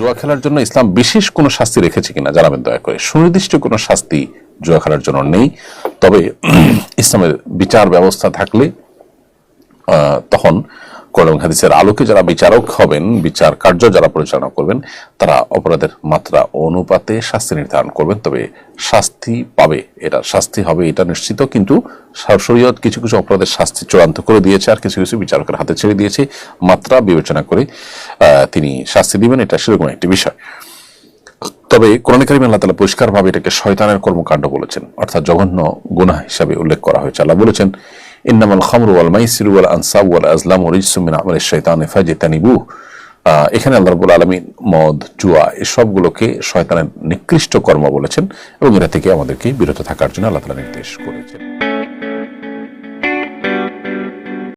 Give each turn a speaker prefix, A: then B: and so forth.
A: জুয়া খেলার জন্য ইসলাম বিশেষ কোনো শাস্তি রেখেছে কিনা জানাবেন দয়া করে। সুনির্দিষ্ট কোনো শাস্তি জুয়া খেলার জন্য নেই। তবে ইসলামের বিচার ব্যবস্থা থাকলে তখন কোরআন হাদিসের আলোকে যারা বিচারক হবেন, বিচার কার্য যারা পরিচালনা করবেন, তারা অপরাধের মাত্রা অনুপাতে শাস্তি নির্ধারণ করবেন। তবে শাস্তি পাবে, এটা শাস্তি হবে, এটা নিশ্চিত। কিন্তু শরীয়ত কিছু কিছু অপরাধের শাস্তি চূড়ান্ত করে দিয়েছে আর কিছু কিছু বিচারকের হাতে ছেড়ে দিয়েছে। মাত্রা বিবেচনা করে তিনি শাস্তি দিবেন, এটা সেরকম একটি বিষয়। তবে কোরআন কারিম আল্লাহ তালা পরিষ্কারভাবে এটাকে শয়তানের কর্মকাণ্ড বলেছেন। অর্থাৎ জঘন্য গুনাহ হিসাবে উল্লেখ করা হয়েছে। আল্লাহ বলেছেন ইন্নামাল খামরু ওয়াল মাইসিরু ওয়াল আনসাব ওয়াল আজলাম ওয়া রিজসুম মিন আমালিশ শাইতানি ফাজতানিবু। আহ, এখানে আল্লাহ রবুল আলমী মদ জুয়া এসবগুলোকে শয়তানের নিকৃষ্ট কর্ম বলেছেন এবং এটা থেকে আমাদেরকে বিরত থাকার জন্য আল্লাহ তালা নির্দেশ করেছেন।